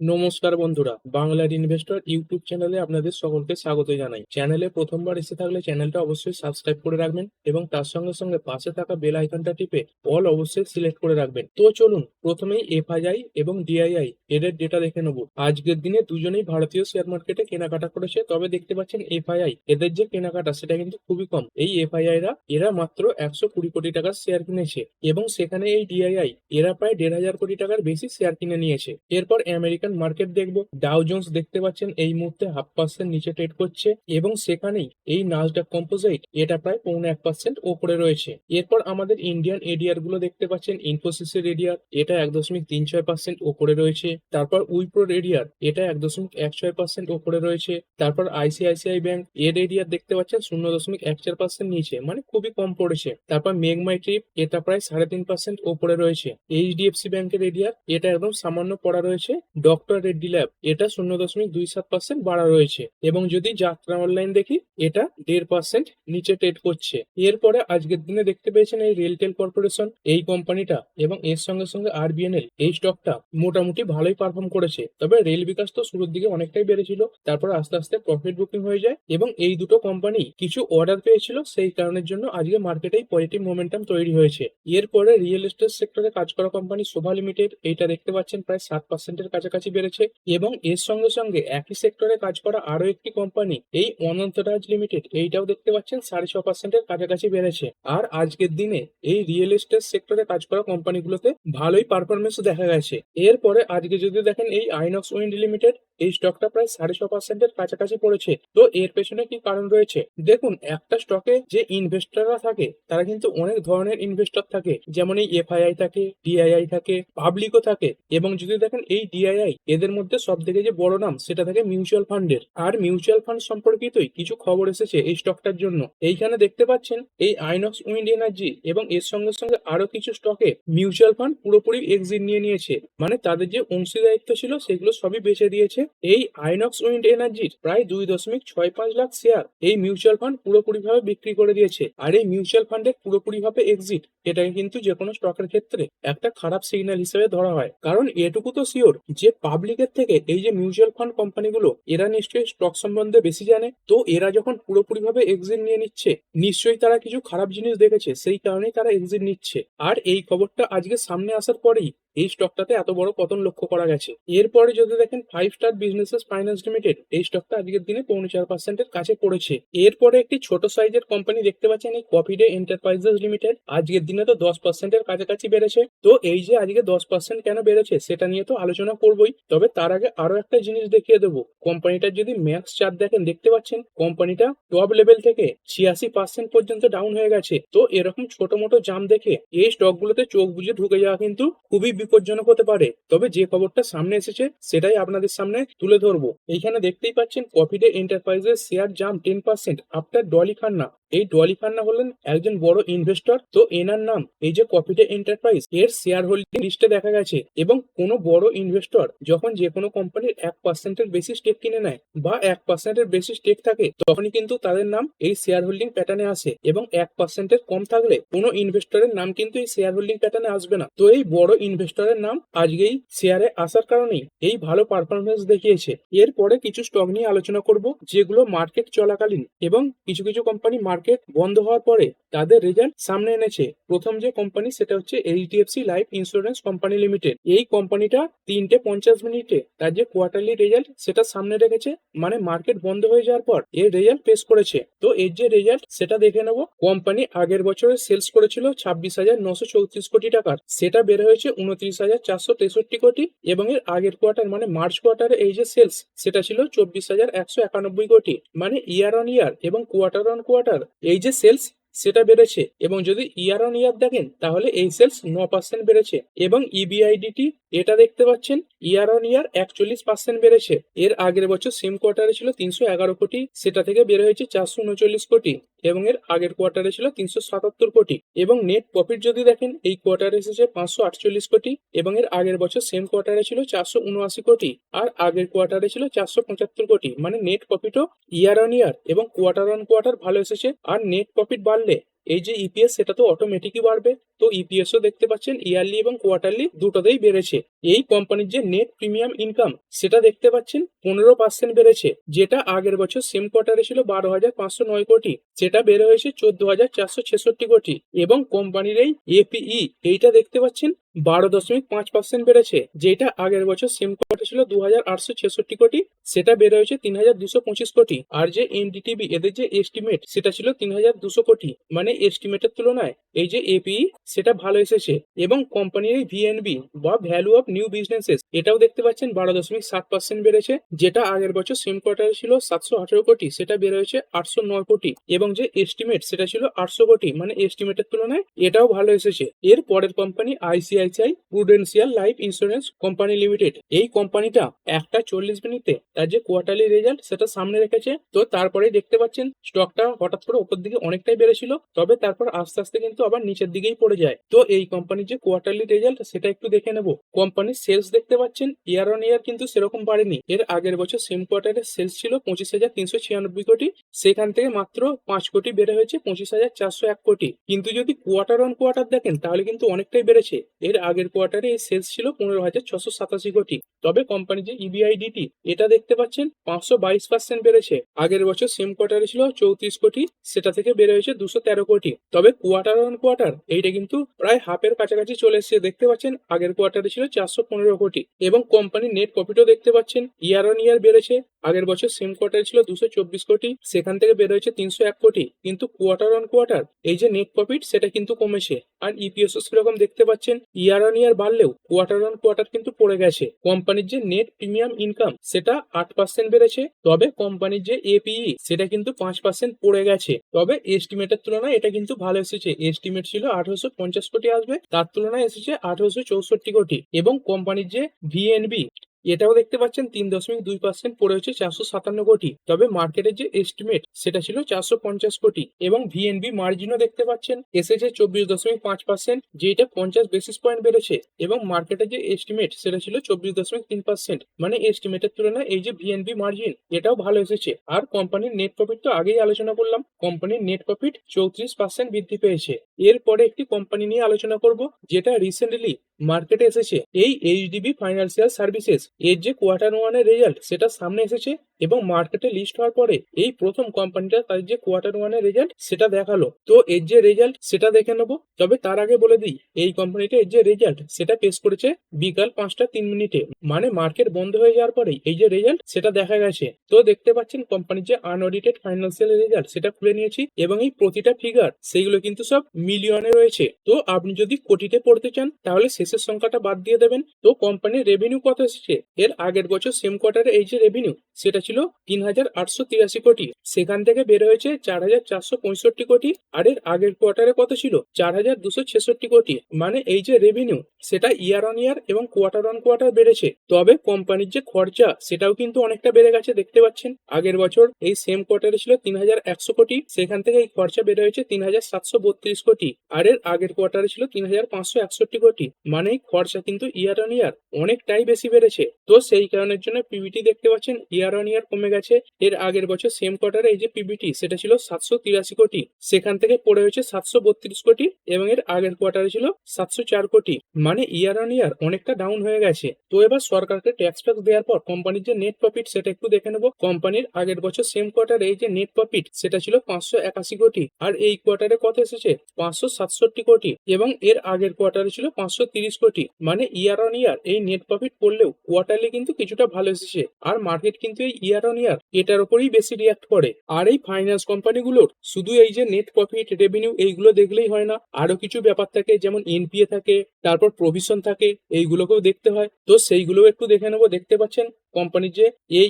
নমস্কার বন্ধুরা, বাংলার ইনভেস্টর ইউটিউব চ্যানেলে আপনাদের সকলকে স্বাগত জানাই। চ্যানেলে প্রথমবার এসে থাকলে চ্যানেলটা অবশ্যই সাবস্ক্রাইব করে রাখবেন এবং তার সঙ্গে সঙ্গে পাশে থাকা বেল আইকনটা টিপে অল অবশ্যই সিলেক্ট করে রাখবেন। তো চলুন, প্রথমেই এফআইআই এবং ডিআইআই এদের ডেটা দেখে নেব। আজকের দিনে দুজনেই ভারতীয় শেয়ার মার্কেটে কেনাকাটা করেছে, তবে দেখতে পাচ্ছেন এফআইআই এদের যে কেনাকাটা, সেটা কিন্তু খুবই কম। এই এফআইআই রা এরা মাত্র একশো কুড়ি কোটি টাকার শেয়ার কিনেছে এবং সেখানে এই ডিআইআই এরা প্রায় দেড় হাজার কোটি টাকার বেশি শেয়ার কিনে নিয়েছে। এরপর আমেরিকান মার্কেট দেখব। ডাও জোন্স দেখতে পাচ্ছেন, এই মুহূর্তে হাফ পার্সেন্ট নিচে ট্রেড করছে এবং সেখানেই এই নাসডাক কম্পোজিট এটা প্রায় পৌনে এক পার্সেন্ট ওপরে রয়েছে। এরপর আমাদের ইন্ডিয়ান এডিআরগুলো দেখতে পাচ্ছেন ইনফোসিসের এডিআর এটা এক দশমিক তিন ছয় পার্সেন্ট ওপরে রয়েছে। তারপর উইপ্রোর এডিআর এটা এক দশমিক এক ছয় পার্সেন্ট ওপরে রয়েছে। তারপর আইসিআইসিআই ব্যাংক এর এডিআর দেখতে পাচ্ছেন, শূন্য দশমিক এক চার পার্সেন্ট নিচে মানে খুবই কম পড়েছে। তারপর মেঘমাই ট্রিপ এটা প্রায় সাড়ে তিন পার্সেন্ট ওপরে রয়েছে। এইচডিএফসি ব্যাংকের এডিআর এটা একদম সামান্য পড়া রয়েছে। ডক্টর রেড্ডি ল্যাব এটা শূন্য দশমিক দুই সাত পার্সেন্ট বাড়া রয়েছে। এবং যদি যাত্রা অনলাইন দেখি, এটা দেড় পার্সেন্ট নিচে ট্রেড করছে। এরপরে আজকের দিনে দেখতে পেয়েছেন এই রেলটেল কর্পোরেশন এই কোম্পানিটা এবং এর সঙ্গে সঙ্গে আরবিএনএল এই স্টকটা মোটামুটি ভালোই পারফর্ম করেছে। তবে রেল বিকাশ তো শুরুর দিকে অনেকটাই বেড়েছিল, তারপর আস্তে আস্তে প্রফিট বুকিং হয়ে যায় এবং এই দুটো কোম্পানি কিছু অর্ডার পেয়েছিল, সেই কারণের জন্য আজকে মার্কেটে পজিটিভ মোমেন্টাম তৈরি হয়েছে। এরপরে রিয়েল এস্টেট সেক্টরে কাজ করা কোম্পানি শোভা লিমিটেড এইটা দেখতে পাচ্ছেন, প্রায় সাত পার্সেন্টের কাছাকাছি বেড়েছে এবং এর সঙ্গে সঙ্গে একই সেক্টরে কাজ করা আরও একটি কোম্পানি এই অনন্তরাজ লিমিটেড এইটাও দেখতে পাচ্ছেন সাড়ে ছ পার্সেন্টের কাছাকাছি বেড়েছে। আর আজকের দিনে এই রিয়েল এস্টেট সেক্টরে কাজ করা কোম্পানিগুলোতে ভালোই পারফরমেন্স দেখা গেছে। এরপরে আজকে যদি দেখেন এই আইনক্স উইন্ড লিমিটেড এই স্টকটা প্রায় সাড়ে ছ পার্সেন্টের কাছাকাছি পড়েছে। তো এর পেছনে কি কারণ রয়েছে? দেখুন, একটা স্টকে যে ইনভেস্টররা থাকে, তারা কিন্তু অনেক ধরনের ইনভেস্টর থাকে। যেমন এই এফআইআই থাকে ডিআইআই থাকে পাবলিকও থাকে। এবং যদি দেখেন এই ডিআইআই এদের মধ্যে সব থেকে যে বড় নাম, সেটা থাকে মিউচুয়াল ফান্ডের আর মিউচুয়াল ফান্ড সম্পর্কিতই কিছু খবর এসেছে এই স্টকটার জন্য। এইখানে দেখতে পাচ্ছেন এই আইনক্স উইন্ড এনার্জি এবং এর সঙ্গে সঙ্গে আরও কিছু স্টকে মিউচুয়াল ফান্ড পুরোপুরি এক্সিট নিয়ে নিয়েছে। মানে তাদের যে অংশীদারিত্ব ছিল, সেগুলো সবই বেচে দিয়েছে। এই আইনক্স উইন্ড এনার্জির প্রায় দুই দশমিক ছয় পাঁচ লাখ শেয়ার এই মিউচুয়াল ফান্ড পুরোপুরি ভাবে বিক্রি করে দিয়েছে। আর এই মিউচুয়াল ফান্ডের পুরোপুরি ভাবে এক্সিট এটাকে কিন্তু যে কোনো স্টকের ক্ষেত্রে একটা খারাপ সিগন্যাল হিসেবে ধরা হয়। কারণ এটুকু তো শিওর যে পাবলিকের থেকে এই যে মিউচুয়াল ফান্ড কোম্পানিগুলো এরা নিশ্চয়ই স্টক সম্বন্ধে বেশি জানে। তো এরা যখন পুরোপুরি ভাবে এক্সিট নিয়ে নিচ্ছে, নিশ্চয়ই তারা কিছু খারাপ জিনিস দেখেছে, সেই কারণেই তারা এক্সিট নিচ্ছে। আর এই খবরটা আজকে সামনে আসার পরেই এই স্টকটাতে এত বড় পতন লক্ষ্য করা গেছে। এরপরে যদি দেখেন five star businesses finance limited এই স্টকটা আজকের দিনে পৌনে চার পার্সেন্টের কাছে পড়েছে। এরপরে একটি ছোট সাইজের কোম্পানি দেখতে পাচ্ছেন, এই কফিডে এন্টারপ্রাইজেস লিমিটেড আজকের দিনে তো দশ পার্সেন্টের কাছাকাছি বেড়েছে। তো এই যে আজকে দশ পার্সেন্ট কেন বেড়েছে, সেটা নিয়ে তো আলোচনা করবোই। তবে তার আগে আরও একটা জিনিস দেখিয়ে দেবো। কোম্পানিটার যদি ম্যাক্স চার্ট দেখেন, দেখতে পাচ্ছেন? কোম্পানিটা টপ লেভেল থেকে ছিয়াশি পার্সেন্ট পর্যন্ত ডাউন হয়ে গেছে। তো এরকম ছোট মোটো জাম দেখে এই স্টকগুলোতে চোখ বুঝে ঢুকে যাওয়া কিন্তু খুবই বিপজ্জনক হতে পারে। তবে যে খবরটা সামনে এসেছে, সেটাই আপনাদের সামনে তুলে ধরবো। এইখানে দেখতেই পাচ্ছেন কফিডে এন্টারপ্রাইজের শেয়ার জাম ten percent after Dolly Khanna এই ডলি খান্না হলেন একজন বড় ইনভেস্টর তো এনার নাম এই যে কফিডে এন্টারপ্রাইজ এর শেয়ার হোল্ডিং লিস্টে দেখা গেছে এবং কোনো বড় ইনভেস্টর যখন যে কোনো কোম্পানির এক পার্সেন্টের বেশি স্টেক কিনে নেয় বা এক পার্সেন্টের বেশি স্টেক থাকে, তখনই কিন্তু তাদের নাম এই শেয়ার হোল্ডিং প্যাটার্নে আসে এবং এক পার্সেন্টের কম থাকলে কোনো ইনভেস্টরের নাম কিন্তু এই শেয়ার হোল্ডিং প্যাটার্নে আসবে না। তো এই বড় ইনভেস্টরের নাম আজকেই শেয়ারে আসার কারণেই এই ভালো পারফরমেন্স দেখিয়েছে। এরপরে কিছু স্টক নিয়ে আলোচনা করব, যেগুলো মার্কেট চলাকালীন এবং কিছু কিছু কোম্পানি মার্কেট বন্ধ হওয়ার পরে তাদের রেজাল্ট সামনে এনেছে। প্রথম যে কোম্পানি সেটা হচ্ছে HDFC life insurance company limited এই কোম্পানিটা তিনটে পঞ্চাশ মিনিটে তার যে কোয়ার্টারলি রেজাল্ট সেটা সামনে রেখেছে মানে মার্কেট বন্ধ হয়ে যাওয়ার পর এর রেজাল্ট পেশ করেছে। তো এর যে রেজাল্ট সেটা দেখে নেব। কোম্পানি আগের বছরে সেলস করেছিল ছাব্বিশ হাজার নশো চৌত্রিশ কোটি টাকার। সেটা বের হয়েছে উনত্রিশ হাজার চারশো তেষট্টি কোটি এবং এর আগের কোয়ার্টার মানে মার্চ কোয়ার্টারে এই যে সেলস সেটা ছিল চব্বিশ হাজার একশো একানব্বই কোটি। মানে ইয়ার অন ইয়ার এবং কোয়ার্টার অন কোয়ার্টার এই যে সেলস, সেটা বেড়েছে। এবং যদি ইয়ার অন ইয়ার দেখেন, তাহলে এই সেলস ন পার্সেন্ট বেড়েছে। এবং E ইবিআইডিটি এটা দেখতে পাচ্ছেন ইয়ার অন ইয়ার একচল্লিশ পার্সেন্ট বেড়েছে। এর আগের বছর সেম কোয়ার্টারে ছিল তিনশো এগারো কোটি, সেটা থেকে বের হয়েছে চারশো উনচল্লিশ কোটি। এবং এর আগের কোয়ার্টারে ছিল তিনশো সাতাত্তর কোটি। এবং নেট প্রফিট যদি দেখেন, এই কোয়ার্টারে এসেছে পাঁচশো আটচল্লিশ কোটি এবং এর আগের বছর সেম কোয়ার্টারে ছিল চারশো উনআশি কোটি আর আগের কোয়ার্টারে ছিল চারশো পঁচাত্তর কোটি। মানে নেট প্রফিটও ইয়ার অন ইয়ার এবং কোয়ার্টার অন কোয়ার্টার ভালো এসেছে আর নেট প্রফিট বাড়লে এই যে ইপিএস সেটা তো অটোমেটিকই বাড়বে। তো ইপিএসও দেখতে পাচ্ছেন ইয়ারলি এবং কোয়ার্টারলি দুটোতেই বেড়েছে। এই কোম্পানির যে নেট প্রিমিয়াম ইনকাম সেটা দেখতে পাচ্ছেন, পনেরো পার্সেন্ট বেড়েছে। যেটা আগের বছর সেম কোয়ার্টারে ছিল বারো হাজার পাঁচশো নয় কোটি। সেটা বেড়ে হয়েছে চোদ্দ হাজার চারশো ছেষট্টি কোটি। এবং কোম্পানির এই এপিই এইটা দেখতে পাচ্ছেন, বারো দশমিক পাঁচ পার্সেন্ট বেড়েছে। যেটা আগের বছর সেম কোয়ার্টার ছিল দু হাজার আটশো ছেষট্টি কোটি। সেটা বেড়ে হয়েছে তিন হাজার দুশো পঁচিশ কোটি। আর যে এনডিটিভি এদের যে এস্টিমেট সেটা ছিল তিন হাজার দুশো কোটি। মানে এস্টিমেটের তুলনায় এই যে এপিই সেটা ভালো এসেছে। এবং কোম্পানির এই ভিএনবি বা ভ্যালু অফ নিউ বিজনেসেস এটাও দেখতে পাচ্ছেন বারো দশমিক সাত পার্সেন্ট বেড়েছে, যেটা আগের বছর সেম কোয়ার্টারে ছিল সাতশো আঠারো কোটি, সেটা বেড়ে হয়েছে আটশো নয় কোটি। এবং যে এস্টিমেট সেটা ছিল আটশো কোটি মানে এস্টিমেটের তুলনায় এটাও ভালো এসেছে। এর পরের company ICICI prudential life insurance company limited এই কোম্পানিটা একটা চল্লিশ মিনিটে তার যে কোয়ার্টারলি রেজাল্ট সেটা সামনে রেখেছে। তো তারপরে দেখতে পাচ্ছেন স্টকটা হঠাৎ করে ওপর দিকে অনেকটাই বেড়েছিল। তবে তারপর আস্তে আস্তে কিন্তু আবার নিচের দিকেই পড়ে যায়। তো এই কোম্পানির যে কোয়ার্টারলি রেজাল্ট সেটা একটু দেখে নেব। কোম্পানির সেলস দেখতে পাচ্ছেন ইয়ার অন ইয়ার কিন্তু সেরকম বাড়েনি। এর আগের বছর সেম কোয়ার্টারের সেলস ছিল পঁচিশ হাজার তিনশো ছিয়ানব্বই কোটি। সেখান থেকে মাত্র পাঁচ কোটি বেড়ে হয়েছে পঁচিশ হাজার চারশো এক কোটি। কিন্তু যদি কোয়ার্টার অন কোয়ার্টার দেখেন, তাহলে কিন্তু অনেকটাই বেড়েছে। এর আগের কোয়ার্টারে এই সেলস ছিল পনেরো হাজার ছশো সাতাশি কোটি। তবে কোম্পানির যে E ইবিআইডিটি এটা দেখতে পাচ্ছেন, পাঁচশো বাইশ পার্সেন্ট বেড়েছে। আগের বছর সেম কোয়ার্টারে ছিল চৌত্রিশ কোটি, সেটা থেকে বেড়ে হয়েছে দুশো তেরো কোটি। তবে কোয়ার্টার অন কোয়ার্টার এইটা কিন্তু প্রায় হাফের কাছাকাছি চলে এসেছে। দেখতে পাচ্ছেন, আগের কোয়ার্টারে ছিল চারশো পনেরো কোটি। এবং কোম্পানির নেট প্রফিটও দেখতে পাচ্ছেন ইয়ার অন ইয়ার বেড়েছে। আগের বছর সেম কোয়ার্টারে ছিল দুশো চব্বিশ কোটি, সেখান থেকে বের হয়েছে তিনশো এক কোটি। কিন্তু কোয়ার্টার অন কোয়ার্টার এই যে নেট প্রফিট সেটা কিন্তু কমেছে। আর ইপিএসও সেরকম দেখতে পাচ্ছেন ইয়ার অন ইয়ার বাড়লেও কোয়ার্টার অন কোয়ার্টার কিন্তু পড়ে গেছে। কোম্পানির যে নেট প্রিমিয়াম ইনকাম সেটা আট পার্সেন্ট বেড়েছে, তবে কোম্পানির যে এপিই সেটা কিন্তু পাঁচ পার্সেন্ট পড়ে গেছে। তবে এস্টিমেটের তুলনায় এটা কিন্তু ভালো এসেছে। এস্টিমেট ছিল আঠারোশো পঞ্চাশ কোটি আসবে, তার তুলনায় এসেছে আঠারোশো চৌষট্টি কোটি। এবং কোম্পানির যে ভিএনবি এটাও দেখতে পাচ্ছেন তিন দশমিক দুই পার্সেন্ট পড়ে হচ্ছে চারশো সাতান্ন কোটি। তবে মার্কেটের যে এস্টিমেট সেটা ছিল চারশো পঞ্চাশ কোটি। এবং ভিএনবি মার্জিনও দেখতে পাচ্ছেন এসেছে চব্বিশ দশমিক পাঁচ পার্সেন্ট যেটা পঞ্চাশ বেসিস পয়েন্ট বেড়েছে। এবং মার্কেটের যে এস্টিমেট সেটা ছিল চব্বিশ দশমিক তিন পার্সেন্ট মানে এস্টিমেটের তুলনায় এই যে ভিএনবি মার্জিন এটাও ভালো এসেছে। আর কোম্পানির নেট প্রফিট তো আগেই আলোচনা করলাম। কোম্পানির নেট প্রফিট চৌত্রিশ পার্সেন্ট বৃদ্ধি পেয়েছে। এরপরে একটি কোম্পানি নিয়ে আলোচনা করব, যেটা রিসেন্টলি মার্কেটে এসেছে, এই এইচডিবি ফাইন্যান্সিয়াল সার্ভিসেস এর যে কোয়ার্টার ওয়ানের রেজাল্ট সেটা সামনে এসেছে। এবং মার্কেটে লিস্ট হওয়ার পরে এই প্রথম কোম্পানিটা তার যে কোয়ার্টার ওয়ানের রেজাল্ট সেটা দেখাল। তো এর যে রেজাল্ট সেটা দেখে নেব। তবে তার আগে বলে দিই, এই কোম্পানিটা এর যে রেজাল্ট সেটা পেশ করেছে বিকাল পাঁচটা তিন মিনিটে। মানে মার্কেট বন্ধ হয়ে যাওয়ার পরেই এই যে রেজাল্ট সেটা দেখা গেছে। তো দেখতে পাচ্ছেন কোম্পানির যে আনঅডিটেড ফাইন্যান্সিয়াল রেজাল্ট সেটা খুলে নিয়েছি এবং এই প্রতিটা ফিগার সেগুলো কিন্তু সব মিলিয়নে রয়েছে। তো আপনি যদি কোটিতে পড়তে চান তাহলে শেষের সংখ্যাটা বাদ দিয়ে দেবেন। তো কোম্পানির রেভিনিউ কত এসেছে? এর আগের বছর সেম কোয়ার্টারে এই যে রেভিনিউ সেটা ছিল তিন হাজার আটশো তিরাশি কোটি। সেখান থেকে বের হয়েছে চার হাজার চারশো পঁয়ষট্টি কোটি আর এর আগের কোয়ার্টারে কত ছিল? চার হাজার দুশো ছেষট্টি কোটি। মানে এই যে রেভিনিউ সেটা ইয়ার অন ইয়ার এবং কোয়ার্টার অন কোয়ার্টার বেড়েছে। তবে কোম্পানির যে খরচা, সেটাও কিন্তু অনেকটা বেড়ে গেছে, দেখতে পাচ্ছেন। আগের বছর এই সেম কোয়ার্টারে ছিল তিন হাজার একশো কোটি। সেখান থেকে এই খরচা বেড়ে হয়েছে তিন হাজার সাতশো বত্রিশ কোটি। আর এর আগের কোয়ার্টারে ছিল তিন হাজার পাঁচশো একষট্টি কোটি। মানে খরচা কিন্তু ইয়ার অন ইয়ার অনেকটাই বেশি বেড়েছে। তো সেই কারণের জন্য পিবিটি দেখতে পাচ্ছেন ইয়ার অন কমে গেছে। এর আগের বছর সেম কোয়ার্টারে এই যে পিবিটি সেটা ছিল সাতশো তিরাশি কোটি। সেখান থেকে পড়ে হয়েছে সাতশো বত্রিশ কোটি এবং এর আগের কোয়ার্টারে ছিল সাতশো চার কোটি। মানে ইয়ার অন ইয়ার অনেকটা ডাউন হয়ে গেছে। তো এবার সরকারকে ট্যাক্স ট্যাক্স দেওয়ার পর কোম্পানির যে নেট প্রফিট সেটা একটু দেখে নেব। কোম্পানির আগের বছর সেম কোয়ার্টারে এই যে নেট প্রফিট সেটা ছিল পাঁচশো একাশি কোটি। আর এই কোয়ার্টারে কত এসেছে? পাঁচশো সাতষট্টি কোটি এবং এর আগের কোয়ার্টারে ছিল পাঁচশো তিরিশ কোটি। মানে ইয়ার অন ইয়ার এই নেট প্রফিট পড়লেও কোয়ার্টারলি কিন্তু কিছুটা ভালো এসেছে। আর মার্কেট কিন্তু এই ইয়ার অন ইয়ার, এটার উপরেই বেশি রিয়াক্ট করে। আর এই ফাইন্যান্স কোম্পানিগুলোর শুধু এই যে নেট প্রফিট রেভিনিউ এইগুলো দেখলেই হয় না। আরও কিছু ব্যাপার থাকে, যেমন এনপিএ থাকে, তারপর প্রভিশন থাকে, এইগুলোকেও দেখতে হয়। তো সেইগুলোও একটু দেখে নেব, দেখতে পাচ্ছেন? কোম্পানির যে এ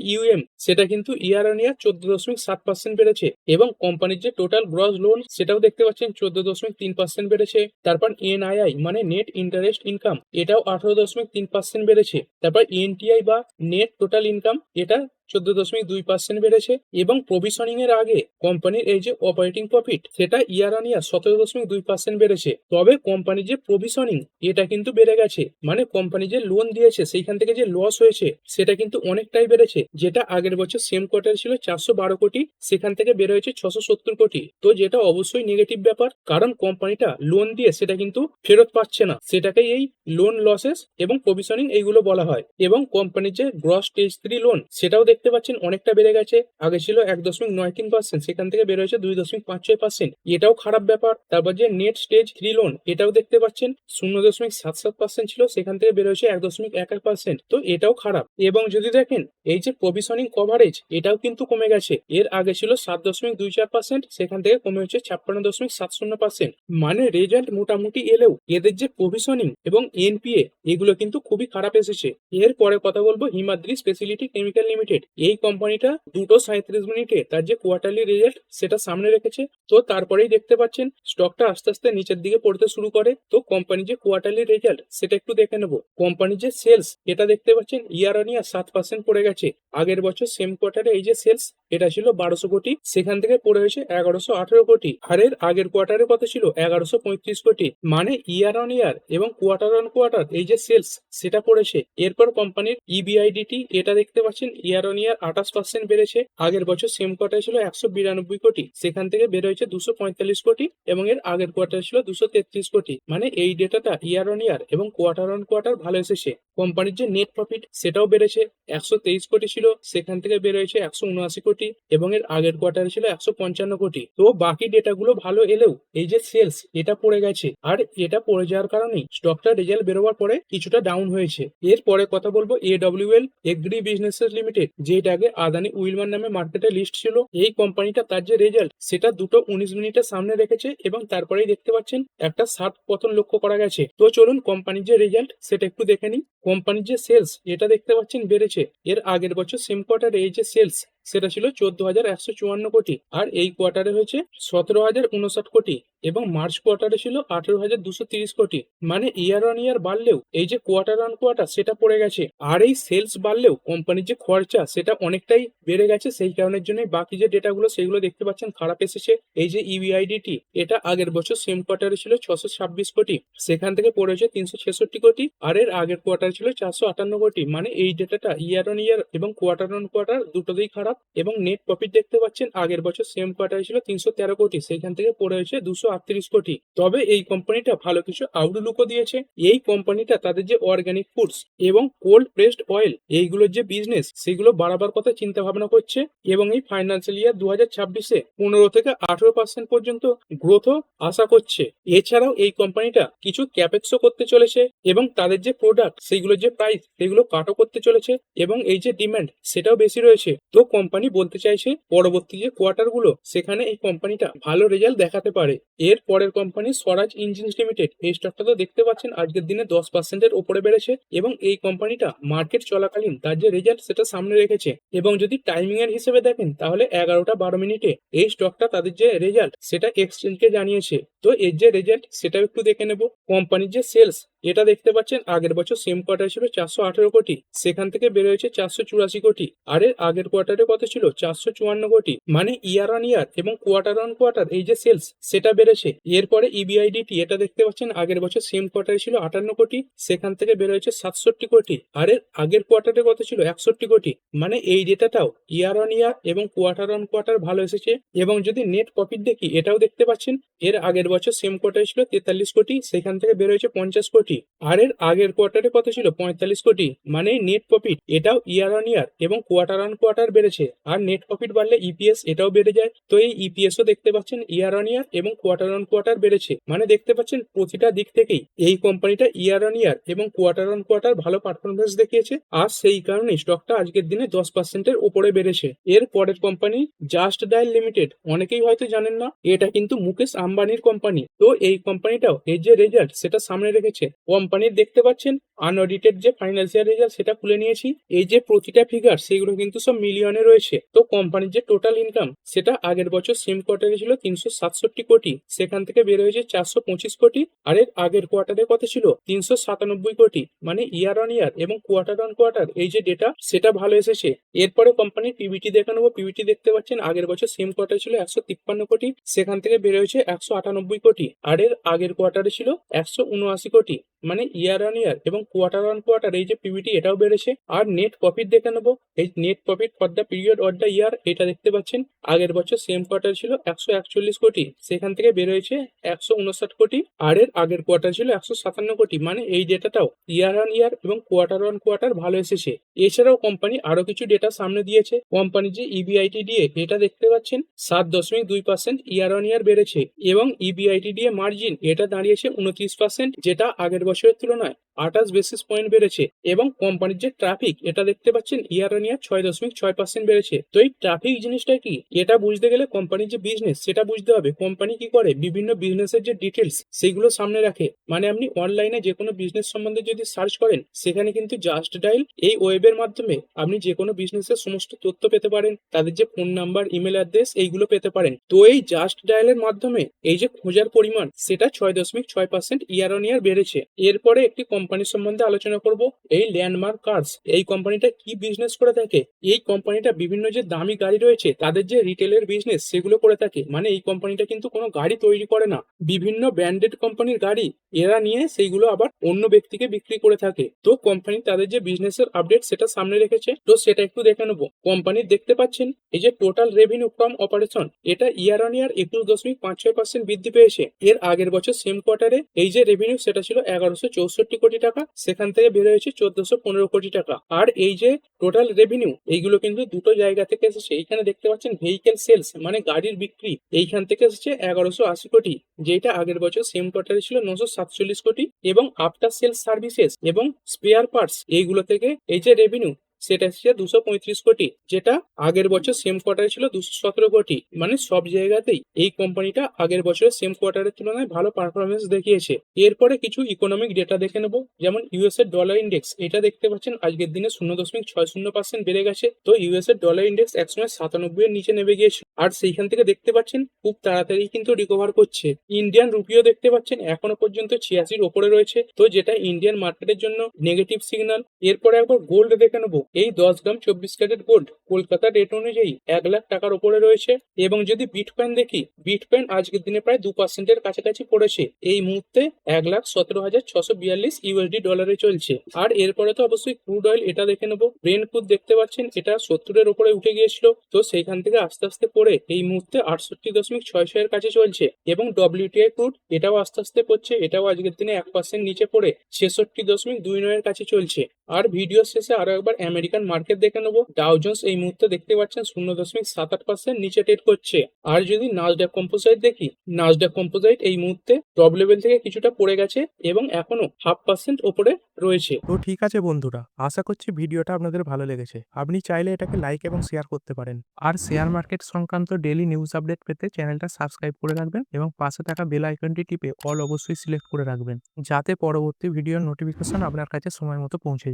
সেটা কিন্তু ইয়ার অন ইয়ার চোদ্দ দশমিক সাত পার্সেন্ট বেড়েছে এবং কোম্পানির যে টোটাল গ্রস লোন সেটাও দেখতে পাচ্ছেন চোদ্দ দশমিক তিন পার্সেন্ট বেড়েছে। তারপর এনআইআই মানে নেট ইন্টারেস্ট ইনকাম এটাও আঠারো দশমিক তিন পার্সেন্ট বেড়েছে। তারপর এনটিআই বা নেট টোটাল ইনকাম এটা চোদ্দ দশমিক দুই পার্সেন্ট বেড়েছে এবং প্রভিশনিং এর আগে কোম্পানির এই যে অপারেটিং প্রফিট সেটা ইয়ার অন ইয়ার সতেরো দশমিক দুই পার্সেন্ট বেড়েছে। তবে কোম্পানির যে প্রভিশনিং এটা কিন্তু বেড়ে গেছে। মানে কোম্পানি যে লোন দিয়েছে, সেইখান থেকে যে লস হয়েছে, সেটা কিন্তু অনেকটাই বেড়েছে। যেটা আগের বছর সেম কোয়ার্টার ছিল চারশো বারো কোটি, সেখান থেকে বেড়ে হয়েছে ছশো সত্তর কোটি। তো যেটা অবশ্যই নেগেটিভ ব্যাপার, কারণ কোম্পানিটা লোন দিয়ে সেটা কিন্তু ফেরত পাচ্ছে না। সেটাকে এই লোন লসেস এবং প্রভিশনিং এইগুলো বলা হয়। এবং কোম্পানির যে গ্রস স্টেজ থ্রি লোন সেটাও দেখতে পাচ্ছেন অনেকটা বেড়ে গেছে। আগে ছিল এক দশমিক নয় তিন পার্সেন্ট সেখান থেকে বেড়ে হয়েছে দুই দশমিক পাঁচ ছয় পার্সেন্ট এটাও খারাপ ব্যাপার। তারপর যে নেট স্টেজ থ্রি লোন এটাও দেখতে পাচ্ছেন, শূন্য দশমিক সাত সাত পার্সেন্ট ছিল, সেখান থেকে বের হয়েছে এক দশমিক এক এক পার্সেন্ট তো এটাও খারাপ। এবং যদি দেখেন, এই যে প্রভিশনিং কভারেজ এটাও কিন্তু কমে গেছে। এর আগে ছিল সাত দশমিক দুই চার পার্সেন্ট সেখান থেকে কমে হচ্ছে ছাপ্পান্ন দশমিক সাত শূন্য পার্সেন্ট মানে রেজাল্ট মোটামুটি এলেও এদের যে প্রভিশনিং এবং এনপিএ এগুলো কিন্তু খুবই খারাপ এসেছে। এর পরে কথা বলব হিমাদ্রি স্পেশালিটি কেমিক্যাল লিমিটেড এই কোম্পানিটা দুটো সাঁত্রিশ মিনিটে তার যে কোয়ার্টারলি রেজাল্ট সেটা সামনে রেখেছে। তো তারপরেই দেখতে পাচ্ছেন স্টকটা আস্তে আস্তে নিচের দিকে পড়তে শুরু করে। তো কোম্পানির যে কোয়ার্টারলি রেজাল্ট সেটা একটু দেখে নেব। কোম্পানির যে সেলস এটা দেখতে পাচ্ছেন ইয়ার অন ইয়ার সাত পার্সেন্ট পড়ে গেছে। আগের বছর সেম কোয়ার্টারে এই যে সেলস এটা ছিল বারোশো কোটি, সেখান থেকে পড়ে হয়েছে এগারোশো আঠেরো কোটি। আর এর আগের কোয়ার্টারে কত ছিল এগারোশো পঁয়ত্রিশ কোটি। মানে ইয়ার অন ইয়ার এবং কোয়ার্টার অন কোয়ার্টার এই যে সেলস সেটা পড়েছে। এরপর কোম্পানির E ইবিআইডিটি এটা দেখতে পাচ্ছেন ইয়ার অন ইয়ার আঠাশ পার্সেন্ট বেড়েছে। আগের বছর সেম কোয়ার্টার ছিল একশো বিরানব্বই কোটি। সেখান থেকে বের হয়েছে দুশো পঁয়তাল্লিশ কোটি এবং এর আগের কোয়ার্টার ছিল দুশো তেত্রিশ কোটি। মানে এই ডেটাটা ইয়ার অন ইয়ার এবং কোয়ার্টার অন কোয়ার্টার ভালো এসেছে। কোম্পানির যে নেট প্রফিট সেটাও বেড়েছে। একশো তেইশ কোটি ছিল, সেখান থেকে বের হয়েছে একশো উনআশি কোটি। এবং এর আগের কোয়ার্টারে ছিল একশো পঞ্চান্ন কোটি। তো বাকি ডেটাগুলো ভালো এলেও এই যে সেলস এটা পড়ে গেছে। আর এটা পড়ে যাওয়ার কারণেই স্টকটা রেজাল্ট বেরোবার পরে কিছুটা ডাউন হয়েছে। এরপরে কথা বলব এডব্লিউএল এগ্রি বিজনেসেস লিমিটেড যেটা আগে আদানি উইলমান নামে মার্কেটে লিস্ট ছিল। এই কোম্পানিটা তার যে রেজাল্ট সেটা দুটো উনিশ মিনিটের সামনে রেখেছে এবং তারপরেই দেখতে পাচ্ছেন একটা ষাট পতন লক্ষ্য করা গেছে। তো চলুন কোম্পানির যে রেজাল্ট সেটা একটু দেখে নিই। কোম্পানির যে সেলস এটা দেখতে পাচ্ছেন বেড়েছে। এর আগের বছর সেম কোয়ার্টারে এই যে সেলস সেটা ছিল চোদ্দ হাজার একশো চুয়ান্ন কোটি। আর এই কোয়ার্টারে হয়েছে সতেরো হাজার উনষাট কোটি। এবং মার্চ কোয়ার্টারে ছিল আঠেরো হাজার দুশো তিরিশ কোটি। মানে ইয়ার অন ইয়ার বাড়লেও এই যে কোয়ার্টার অন কোয়ার্টার সেটা পড়ে গেছে, আর এই সেলস বাড়লেও কোম্পানির যে খরচা সেটা অনেকটাই বেড়ে গেছে, সেই কারণের জন্য বাকি যে ডেটাগুলো সেগুলো দেখতে পাচ্ছেন, খারাপ এসেছে। এই যে E ইবিআইডিটি এটা আগের বছর সেম কোয়ার্টারে ছিল ছশো ছাব্বিশ কোটি, সেখান থেকে পড়েছে তিনশো ছেষট্টি কোটি, আর এর আগের কোয়ার্টার ছিল চারশো আটান্ন কোটি। মানে এই ডেটাটা ইয়ার অন ইয়ার এবং কোয়ার্টার অন কোয়ার্টার দুটোতেই খারাপ এবং নেট প্রফিট দেখতে পাচ্ছেন, আগের বছর সেম কোয়ার্টারে ছিল তিনশো তেরো কোটি, সেখান থেকে পড়ে হয়েছে দুশো আটত্রিশ কোটি। তবে এই কোম্পানিটা ভালো কিছু আউটলুকও দিয়েছে। এই কোম্পানিটা তাদের যে অর্গানিক ফুডস এবং কোল্ড প্রেসড অয়েল এইগুলোর যে বিজনেস সেগুলো বাড়াবার কথা চিন্তা ভাবনা করছে এবং এই ফাইন্যান্সিয়াল ইয়ার দু হাজার ছাব্বিশে পনেরো থেকে আঠেরো পার্সেন্ট পর্যন্ত গ্রোথও আশা করছে। এছাড়াও এই কোম্পানিটা কিছু ক্যাপেক্সও করতে চলেছে এবং তাদের যে প্রোডাক্ট সেগুলোর যে প্রাইস সেগুলো কাটও করতে চলেছে এবং এই যে ডিমান্ড সেটাও বেশি রয়েছে। তো কোম্পানি বলতে চাইছে পরবর্তী যে কোয়ার্টারগুলো, সেখানে এই কোম্পানিটা ভালো রেজাল্ট দেখাতে পারে। এর পরের কোম্পানি স্বরাজ ইঞ্জিন লিমিটেড এই স্টকটা তো দেখতে পাচ্ছেন, আজকের দিনে দশ পার্সেন্টের ওপরে বেড়েছে এবং এই কোম্পানিটা মার্কেট চলাকালীন তার যে রেজাল্ট সেটা সামনে রেখেছে। এবং যদি টাইমিং এর হিসেবে দেখেন, তাহলে এগারোটা বারো মিনিটে এই স্টকটা তাদের যে রেজাল্ট সেটা এক্সচেঞ্জকে জানিয়েছে। তো এর যে রেজাল্ট সেটা একটু দেখে নেব। কোম্পানির যে সেলস এটা দেখতে পাচ্ছেন, আগের বছর সেম কোয়ার্টার ছিল চারশো আঠেরো কোটি, সেখান থেকে বের হয়েছে চারশো চুরাশি কোটি, আর এর আগের কোয়ার্টারে কত ছিল? চারশো চুয়ান্ন কোটি। মানে ইয়ার অন ইয়ার এবং কোয়ার্টার অন কোয়ার্টার এই যে সেলস সেটা বেড়েছে। এরপরে E ইবিআইডিটি এটা দেখতে পাচ্ছেন, আগের বছর সেম কোয়ার্টারে ছিল আটান্ন কোটি, সেখান থেকে বের হয়েছে সাতষট্টি কোটি, আর এর আগের কোয়ার্টারে কত ছিল? একষট্টি কোটি। মানে এই ডেটাটাও ইয়ার অন ইয়ার এবং কোয়ার্টার অন কোয়ার্টার ভালো এসেছে। এবং যদি নেট প্রফিট দেখি, এটাও দেখতে পাচ্ছেন, এর আগের বছর সেম কোয়ার্টারে ছিল তেতাল্লিশ কোটি, সেখান থেকে বের হয়েছে পঞ্চাশ কোটি। আর এর আগের কোয়ার্টারে কত ছিল পঁয়তাল্লিশ কোটি। মানে নেট প্রফিট এটাও ইয়ার অন ইয়ার এবং কোয়ার্টার অন কোয়ার্টার বেড়েছে। আর নেট প্রফিট বাড়লে ইপিএস এটাও বেড়ে যায়। তো এই ইপিএস ও দেখতে পাচ্ছেন ইয়ার অন ইয়ার এবং কোয়ার্টার অন কোয়ার্টার বেড়েছে। মানে দেখতে পাচ্ছেন প্রতিটা দিক থেকেই এই কোম্পানিটা ইয়ার অন ইয়ার এবং কোয়ার্টার অন কোয়ার্টার ভালো পারফরমেন্স দেখিয়েছে। আর সেই কারণে স্টকটা আজকের দিনে দশ পার্সেন্টের উপরে বেড়েছে। এর পরের কোম্পানি জাস্ট ডায়াল লিমিটেড অনেকেই হয়তো জানেন না, এটা কিন্তু মুকেশ আম্বানির কোম্পানি তো এই কোম্পানিটাও এর যে রেজাল্ট সেটা সামনে রেখেছে। কোম্পানির দেখতে পাচ্ছেন আনঅডিটেড যে ফাইন্যান্সিয়াল রেজাল্ট সেটা খুলে নিয়েছি। এই যে প্রতিটা ফিগার সেগুলো কিন্তু সব মিলিয়নে রয়েছে। তো কোম্পানির যে টোটাল ইনকাম সেটা আগের বছর সেম কোয়ার্টারে ছিল তিনশো সাতষট্টি কোটি। সেখান থেকে বের হয়েছে চারশো পঁচিশ কোটি। আর এর আগের কোয়ার্টারে কত ছিল? তিনশো সাতানব্বই কোটি। মানে ইয়ার অন ইয়ার এবং কোয়ার্টার অন কোয়ার্টার এই যে ডেটা সেটা ভালো এসেছে। এরপরে কোম্পানির পিবিটি দেখে নেব পিবিটি দেখতে পাচ্ছেন, আগের বছর সেম কোয়ার্টার ছিল একশো তিপ্পান্ন কোটি। সেখান থেকে বের হয়েছে একশো আটানব্বই কোটি। আর এর আগের কোয়ার্টারে ছিল একশো উনআশি কোটি। মানে ইয়ার অন ইয়ার এবং কোয়ার্টার অন কোয়ার্টার এই যে পিবিটি এটাও বেড়েছে। আর নেট প্রফিট দেখে নেব। এই net profit for the period or the year এটা দেখতে পাচ্ছেন। আগের বছর সেম কোয়ার্টার ছিল একশো একচল্লিশ কোটি। সেখান থেকে বের হয়েছে একশো উনষাট কোটি। আর এর আগের কোয়ার্টার ছিল একশো সাতান্ন কোটি। মানে এই ডেটাটাও ইয়ার অন ইয়ার এবং কোয়ার্টার অন কোয়ার্টার ভালো এসেছে। এছাড়াও কোম্পানি আরও কিছু ডেটা সামনে দিয়েছে। কোম্পানি যে E ইবিআইটি ডিএ এটা দেখতে পাচ্ছেন, সাত দশমিক দুই পার্সেন্ট ইয়ার অন ইয়ার বেড়েছে। এবং E ইবিআইটি ডিএ মার্জিন এটা দাঁড়িয়েছে উনত্রিশ পার্সেন্ট যেটা আগের বছরের তুলনায় আঠাশ বেসিস পয়েন্ট বেড়েছে এবং কোম্পানির যে ট্রাফিক এটা দেখতে পাচ্ছেন ইয়ার অন ইয়ার ছয় দশমিক ছয় পার্সেন্ট বেড়েছে। তো এই ট্রাফিক জিনিসটা কি? এটা বুঝতে গেলে কোম্পানির যে বিজনেস সেটা বুঝতে হবে। কোম্পানি কি করে? বিভিন্ন বিজনেসের যে ডিটেলস সেগুলো সামনে রাখে। মানে আপনি অনলাইনে যে কোনো বিজনেস সম্বন্ধে যদি সার্চ করেন, সেখানে কিন্তু জাস্ট ডাইল এই ওয়েবের মাধ্যমে আপনি যে কোনো বিজনেসের সমস্ত তথ্য পেতে পারেন, তাদের যে ফোন নাম্বার ইমেল অ্যাড্রেস এইগুলো পেতে পারেন। তো এই জাস্ট ডায়ালের মাধ্যমে এই যে খোঁজার পরিমাণ, সেটা ছয় দশমিক ছয় পার্সেন্ট ইয়ার অন ইয়ার বেড়েছে। এরপরে একটি কোম্পানির সম্বন্ধে আলোচনা করব। এই ল্যান্ডমার্ক কার্স এই কোম্পানিটা কি বিজনেস করে থাকে? এই কোম্পানিটা বিভিন্ন যে দামি গাড়ি রয়েছে, তাদের যে রিটেলের বিজনেস সেগুলো করে থাকে। মানে এই কোম্পানিটা কিন্তু কোনো গাড়ি তৈরি করে না। বিভিন্ন ব্র্যান্ডেড কোম্পানির গাড়ি, এরা নিয়ে সেইগুলো আবার অন্য ব্যক্তিকে বিক্রি করে থাকে। তো কোম্পানি তাদের যে বিজনেসের আপডেট সেটা সামনে রেখেছে। তো সেটা একটু দেখে নেব। কোম্পানি দেখতে পাচ্ছেন, এই যে টোটাল রেভিনিউ ফ্রম অপারেশন এটা ইয়ার অন ইয়ার একুশ দশমিক পাঁচ ছয় পার্সেন্ট বৃদ্ধি পেয়েছে। এর আগের বছর সেম কোয়ার্টারে এই যে রেভিনিউ সেটা ছিল এগারোশো চৌষট্টি কোটি টাকা, সেখান থেকে বের হয়েছে চোদ্দশো পনেরো কোটি টাকা। আর এই যে টোটাল রেভিনিউ এইগুলো কিন্তু দুটো জায়গা থেকে এসেছে। এইখানে দেখতে পাচ্ছেন ভেহিকেল সেলস মানে গাড়ির বিক্রি। এইখান থেকে এসেছে এগারোশো আশি কোটি, যেটা আগের বছর সেম কোয়ার্টারে ছিল নশো সাতচল্লিশ কোটি। এবং আফটার সেলস সার্ভিসেস এবং স্পেয়ার পার্টস এইগুলো থেকে এই যে রেভিনিউ সেটা এসেছে দুশো পঁয়ত্রিশ কোটি, যেটা আগের বছর সেম কোয়ার্টারে ছিল দুশো সতেরো কোটি। মানে সব জায়গাতেই এই কোম্পানিটা আগের বছরের সেম কোয়ার্টারের তুলনায় ভালো পারফরমেন্স দেখিয়েছে। এরপরে কিছু ইকোনমিক ডেটা দেখে নেব, যেমন ইউএস এর ডলার ইন্ডেক্স এটা দেখতে পাচ্ছেন আজকের দিনে শূন্য দশমিক ছয় শূন্য পার্সেন্ট বেড়ে গেছে। তো ইউএস এর ডলার ইন্ডেক্স একসময় সাতানব্বই এর নিচে নেমে গিয়েছিল। আর সেইখান থেকে দেখতে পাচ্ছেন খুব তাড়াতাড়ি কিন্তু রিকভার করছে। ইন্ডিয়ান রুপিও দেখতে পাচ্ছেন এখনও পর্যন্ত ছিয়াশির ওপরে রয়েছে। তো যেটা ইন্ডিয়ান মার্কেটের জন্য নেগেটিভ সিগন্যাল এরপরে একবার গোল্ড দেখে নেব। এই দশ গ্রাম চব্বিশ ক্যারেট গোল্ড কলকাতার রেট অনুযায়ী এক লাখ টাকার ওপরে রয়েছে। এবং যদি বিটকয়েন দেখি বিটকয়েন আজকের দিনে প্রায় দু পার্সেন্টের কাছাকাছি পড়েছে। এই মুহূর্তে এক লাখ সতেরো হাজার ছশো বিয়াল্লিশ ইউএসডি ডলারে চলছে। আর এরপরে তো অবশ্যই ক্রুড অয়েল এটা দেখে নেব। ব্রেন দেখতে পাচ্ছেন, এটা সত্তরের ওপরে উঠে গিয়েছিল। তো সেইখান থেকে আস্তে আস্তে পড়ে এই মুহূর্তে আটষট্টি দশমিক ছয় ছয়ের কাছে চলছে এবং ডব্লিউটিআই ক্রুড এটাও আস্তে আস্তে পড়ছে, এটাও আজকের দিনে এক পার্সেন্ট নিচে পড়ে ছেষট্টি দশমিক দুই নয়ের কাছে চলছে। আর ভিডিও শেষে আরও একবার আমেরিকান মার্কেট দেখে নেব। ডাউজন্স এই মুহূর্তে দেখতে পাচ্ছেন শূন্য দশমিক সাত আট পার্সেন্ট নিচে ট্রেড করছে। আর যদি নাজডাক কম্পোজাইট দেখি নাজডাক কম্পোজাইট এই মুহূর্তে টপ লেভেল থেকে কিছুটা পড়ে গেছে এবং এখনও হাফ পার্সেন্ট ওপরে রয়েছে। তো ঠিক আছে বন্ধুরা, আশা করছি ভিডিওটা আপনাদের ভালো লেগেছে। আপনি চাইলে এটাকে লাইক এবং শেয়ার করতে পারেন। আর শেয়ার মার্কেট সংক্রান্ত ডেলি নিউজ আপডেট পেতে চ্যানেলটা সাবস্ক্রাইব করে রাখবেন এবং পাশে থাকা বেল আইকনটি টিপে অল অবশ্যই সিলেক্ট করে রাখবেন। যাতে পরবর্তী ভিডিওর নোটিফিকেশন আপনার কাছে সময় মতো পৌঁছে যায়।